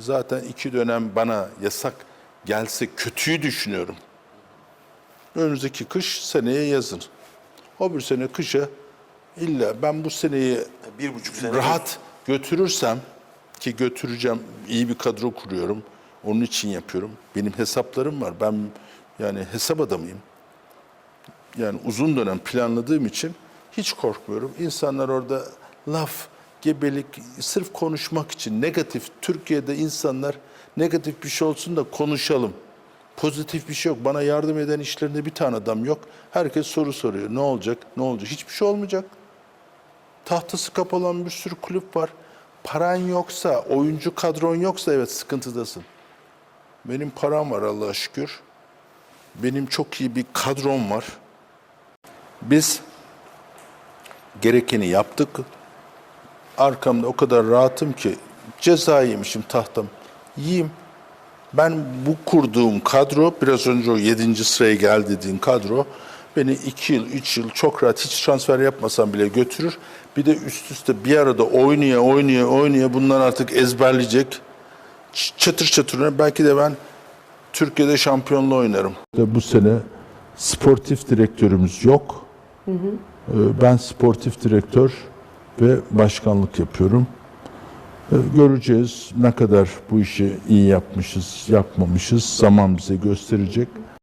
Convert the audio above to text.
Zaten iki dönem bana yasak gelse kötüyü düşünüyorum. Önümüzdeki kış seneye yazın. O bir sene kışa illa ben bu seneyi Bir buçuk sene. rahat götürürsem ki götüreceğim iyi bir kadro kuruyorum. Onun için yapıyorum. Benim hesaplarım var. Ben yani hesap adamıyım. Yani uzun dönem planladığım için hiç korkmuyorum. İnsanlar orada laf, gebelik, sırf konuşmak için negatif. Türkiye'de insanlar negatif bir şey olsun da konuşalım. Pozitif bir şey yok. Bana yardım eden işlerinde bir tane adam yok. Herkes soru soruyor. Ne olacak? Ne olacak? Hiçbir şey olmayacak. Tahtası kapalı bir sürü kulüp var. Paran yoksa, oyuncu kadron yoksa evet sıkıntıdasın. Benim param var Allah'a şükür. Benim çok iyi bir kadrom var. Biz gerekeni yaptık. Arkamda o kadar rahatım ki ceza yemişim tahtam. Yiyeyim. Ben bu kurduğum kadro, biraz önce o 7. sıraya gel dediğin kadro, beni 2 yıl, 3 yıl çok rahat hiç transfer yapmasam bile götürür. Bir de üst üste bir arada oynaya oynaya oynaya bunlar artık ezberleyecek. Çatır çatır belki de ben Türkiye'de şampiyonluğu oynarım. Bu sene sportif direktörümüz yok. Ee, Ben sportif direktör ve başkanlık yapıyorum. Ee, Göreceğiz ne kadar bu işi iyi yapmışız, yapmamışız. Zaman bize gösterecek.